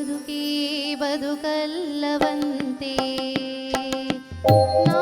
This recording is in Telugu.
ಬದುಕೇ ಬದುಕಲ್ಲವಂತೆ ನಾ